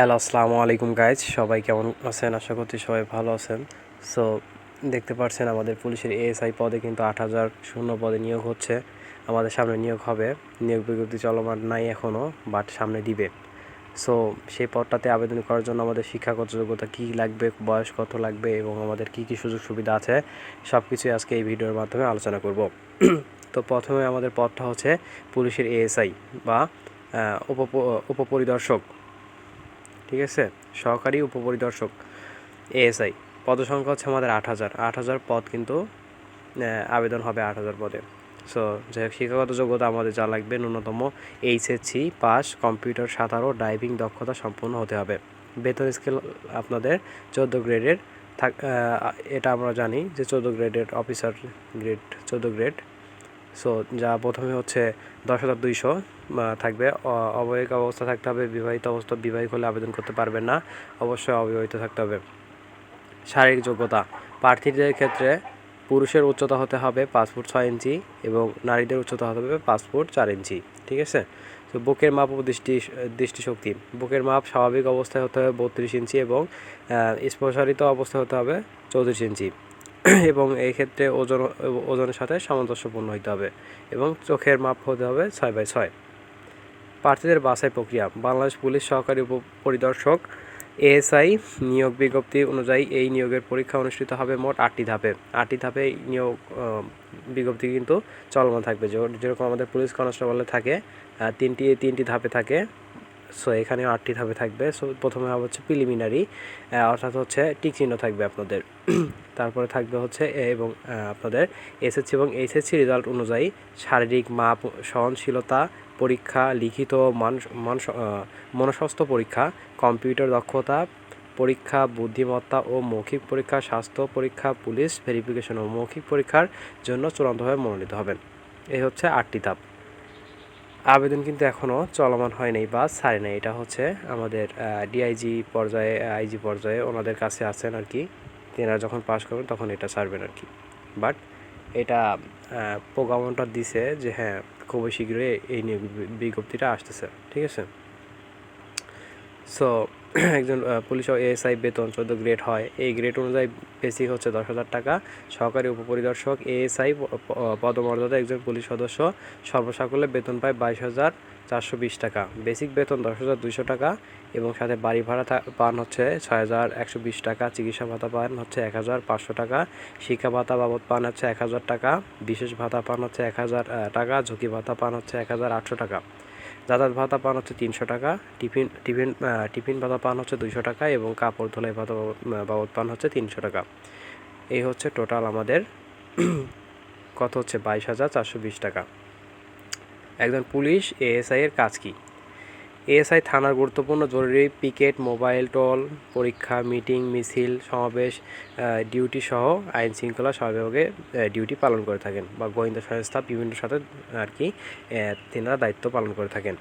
Hello, আসসালামু আলাইকুম guys সবাই কেমন আছেন? আশা করছি সবাই ভালো আছেন। সো দেখতে পাচ্ছেন আমাদের পুলিশের এএসআই পদে কিন্তু আট হাজার শূন্য পদে নিয়োগ হচ্ছে। আমাদের সামনে নিয়োগ হবে। নিয়োগ বিজ্ঞপ্তি চলমান নাই এখনও বাট সামনে দিবে। সো সেই পদটাতে আবেদন করার জন্য আমাদের শিক্ষাগত যোগ্যতা কী লাগবে, বয়স কত লাগবে এবং আমাদের কী কী সুযোগ সুবিধা আছে সব কিছুই আজকে এই ভিডিওর মাধ্যমে আলোচনা করব। তো প্রথমে আমাদের পদটা হচ্ছে পুলিশের এএসআই বা উপপরিদর্শক। ঠিক আছে? সহকারী উপপরিদর্শক, এএসআই। পদসংখ্যা হচ্ছে আমাদের আট হাজার। আট হাজার পদ কিন্তু আবেদন হবে আট হাজার পদে। সো যাই হোক, শিক্ষাগত যোগ্যতা আমাদের যা লাগবে, ন্যূনতম এইচএসসি পাস, কম্পিউটার সাঁতারও ড্রাইভিং দক্ষতা সম্পন্ন হতে হবে। বেতন স্কেল আপনাদের চোদ্দ গ্রেডের থাক এটা আমরা জানি যে চোদ্দ গ্রেডের অফিসার গ্রেড, চোদ্দ গ্রেড সো যা প্রথমে হচ্ছে দশ হাজার দুইশো থাকবে। অবৈধ অবস্থা থাকতে হবে, বিবাহিত অবস্থা, বিবাহিত হলে আবেদন করতে পারবেন না, অবশ্যই অবিবাহিত থাকতে হবে। শারীরিক যোগ্যতা, প্রার্থীদের ক্ষেত্রে পুরুষের উচ্চতা হতে হবে পাঁচ ফুট ছয় ইঞ্চি এবং নারীদের উচ্চতা হতে হবে পাঁচ ফুট চার ইঞ্চি, ঠিক আছে? তো বুকের মাপ ও দৃষ্টি, দৃষ্টিশক্তি, বুকের মাপ স্বাভাবিক অবস্থায় হতে হবে বত্রিশ ইঞ্চি এবং স্পর্শারিত অবস্থায় হতে হবে চৌত্রিশ ইঞ্চি। এবং এই ক্ষেত্রে ওজন, ওজনের সাথে সামঞ্জস্যপূর্ণ হতে হবে এবং চোখের মাপ হতে হবে ছয় বাই ছয়। প্রার্থীদের বাছাই প্রক্রিয়া, বাংলাদেশ পুলিশ সহকারী উপপরিদর্শক এএসআই নিয়োগ বিজ্ঞপ্তি অনুযায়ী এই নিয়োগের পরীক্ষা অনুষ্ঠিত হবে মোট আটটি ধাপে। আটটি ধাপে নিয়োগ বিজ্ঞপ্তি কিন্তু চলমান থাকবে। যেরকম আমাদের পুলিশ কনস্টেবলে থাকে তিনটি তিনটি ধাপে থাকে, সো এখানে আটটি ধাপে থাকবে। সো প্রথমে হচ্ছে প্রিলিমিনারি অর্থাৎ হচ্ছে টিক চিহ্ন থাকবে আপনাদের। তারপরে থাকবে হচ্ছে এবং আপনাদের এসএসসি এবং এইচএসসি রেজাল্ট অনুযায়ী শারীরিক মাপ, সহনশীলতা, পরীক্ষা, লিখিত মান মান মনস্বাস্থ্য পরীক্ষা, কম্পিউটার দক্ষতা, পরীক্ষা, বুদ্ধিমত্তা ও মৌখিক পরীক্ষা, স্বাস্থ্য পরীক্ষা, পুলিশ ভেরিফিকেশন ও মৌখিক পরীক্ষার জন্য চূড়ান্তভাবে মনোনীত হবেন। এই হচ্ছে আটটি ধাপ। আবেদন কিন্তু এখনও চলমান হয়নি বা ছাড়ে নাই। এটা হচ্ছে আমাদের ডিআইজি পর্যায়ে আইজি পর্যায়ে ওনাদের কাছে আছেন আর কি। তেনারা যখন পাস করবেন তখন এটা ছাড়বেন আর কি। বাট এটা প্রোগ্রামটা দিছে যে হ্যাঁ খুবই শীঘ্রই এই নিয়োগ বিজ্ঞপ্তিটা আসতেছে, ঠিক আছে? সো একজন পুলিশ এএসআই বেতন চোদ্দ গ্রেড হয়। এই গ্রেড অনুযায়ী বেসিক হচ্ছে দশ হাজার টাকা। সহকারী উপপরিদর্শক, এএসআই পদমর্যাদা একজন পুলিশ সদস্য। সর্বসাকল্যে বেতন পায় বাইশ হাজার চারশো বিশ টাকা। বেসিক বেতন দশ হাজার দুইশো টাকা এবং সাথে বাড়ি ভাড়া পান হচ্ছে ছয় হাজার একশো বিশ টাকা। চিকিৎসা ভাতা পান হচ্ছে এক হাজার পাঁচশো টাকা। শিক্ষা ভাতা বাবদ পান হচ্ছে এক হাজার টাকা। বিশেষ ভাতা পান হচ্ছে এক হাজার টাকা। ঝুঁকি ভাতা পান হচ্ছে এক হাজার আটশো টাকা। যাতায়াত ভাতা পান হচ্ছে তিনশো টাকা, টিফিন টিফিন টিফিন ভাতা পান হচ্ছে দুইশো টাকা এবং কাপড় ধোলাই ভাতা বাবদ- পান হচ্ছে তিনশো টাকা। এই হচ্ছে টোটাল আমাদের কত হচ্ছে? বাইশ হাজার চারশো বিশ টাকা। একজন পুলিশ এএসআই এর কাজ কি? এএসআই থানার গুরুত্বপূর্ণ জরুরি পিকেট, মোবাইল টল, পরীক্ষা, মিটিং, মিছিল, সমাবেশ ডিউটি সহ আইন শৃঙ্খলা সহযোগে ডিউটি পালন করে থাকেন বা গোয়েন্দা সংস্থা বিভিন্ন সাথে, আর কি তেনারা দায়িত্ব পালন করে থাকেন।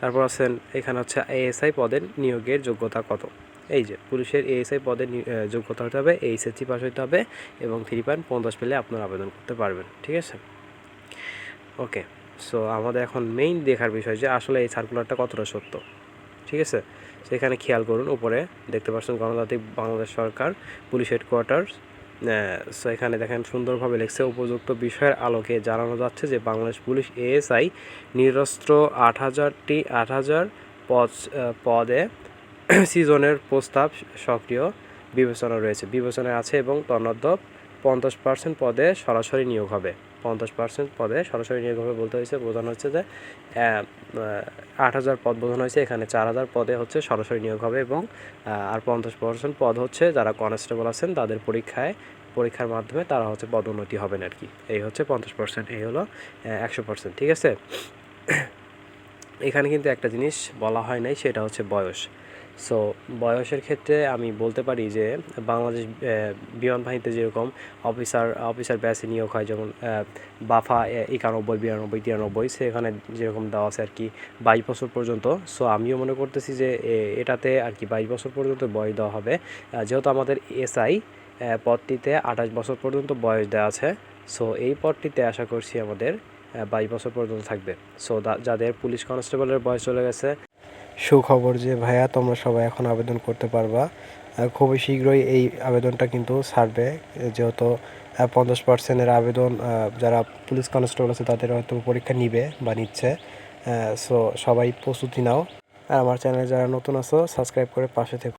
তারপর আছেন, এখানে হচ্ছে এএসআই পদের নিয়োগের যোগ্যতা কত? এই যে, পুলিশের এএসআই পদের নি- যোগ্যতা হতে হবে, এইচএসসি পাস হতে হবে এবং থ্রি পয়েন্ট পঞ্চাশ পেলে আপনারা আবেদন করতে পারবেন, ঠিক আছে? ওকে সো আমাদের এখন মেইন দেখার বিষয় যে আসলে এই সার্কুলারটা কতটা সত্য। ঠিক আছে? সেখানে খেয়াল করুন, উপরে দেখতে পাচ্ছেন গণতান্ত্রিক বাংলাদেশ সরকার, পুলিশ হেডকোয়ার্টার্স সো এখানে দেখেন সুন্দরভাবে লিখছে, উপযুক্ত বিষয়ের আলোকে জানানো যাচ্ছে যে বাংলাদেশ পুলিশ এএসআই নিরস্ত্র আট হাজারটি আট হাজার পদ পদে সিজনের প্রস্তাব সক্রিয় বিবেচনা রয়েছে। বিবেচনায় আছে এবং তন্মধ্য পঞ্চাশ পার্সেন্ট পদে সরাসরি নিয়োগ হবে। পঞ্চাশ পার্সেন্ট পদে সরাসরি নিয়োগ হবে বলতে হয়েছে, বোঝানো হচ্ছে যে আট হাজার পদ বোঝানো হয়েছে, এখানে চার হাজার পদে হচ্ছে সরাসরি নিয়োগ হবে এবং আর পঞ্চাশ পার্সেন্ট পদ হচ্ছে যারা কনস্টেবল আছেন, তাদের পরীক্ষায়, পরীক্ষার মাধ্যমে তারা হচ্ছে পদোন্নতি হবেন আর কি। এই হচ্ছে পঞ্চাশ পার্সেন্ট এই হলো একশো পার্সেন্ট ঠিক আছে? এখানে কিন্তু একটা জিনিস বলা হয় নাই, সেটা হচ্ছে বয়স। সো বয়সের ক্ষেত্রে আমি বলতে পারি যে, বাংলাদেশ বিমান বাহিনীতে যেরকম অফিসার অফিসার ব্যাচে নিয়োগ হয়, যেমন বাফা একানব্বই, বিরানব্বই, তিরানব্বই, সেখানে যেরকম দেওয়া আছে আর কি বাইশ বছর পর্যন্ত। সো আমিও মনে করতেছি যে এটাতে আর কি বাইশ বছর পর্যন্ত বয়স দেওয়া হবে। যেহেতু আমাদের এসআই পদটিতে আঠাশ বছর পর্যন্ত বয়স দেওয়া আছে। সো এই পদটিতে আশা করছি আমাদের বাইশ বছর পর্যন্ত থাকবে। সো যাদের পুলিশ কনস্টেবলের বয়স চলে গেছে সুখবর যে, ভাইয়া, তোমরা সবাই এখন আবেদন করতে পারবা। খুবই শীঘ্রই এই আবেদনটা কিন্তু ছাড়বে যেহেতু পঞ্চাশ পার্সেন্টের আবেদন যারা পুলিশ কনস্টেবল আছে, তাদের হয়তো পরীক্ষা নিবে বা নিচ্ছে। সো সবাই প্রস্তুতি নাও। আর আমার চ্যানেলে যারা নতুন আছো, সাবস্ক্রাইব করে পাশে থেকো।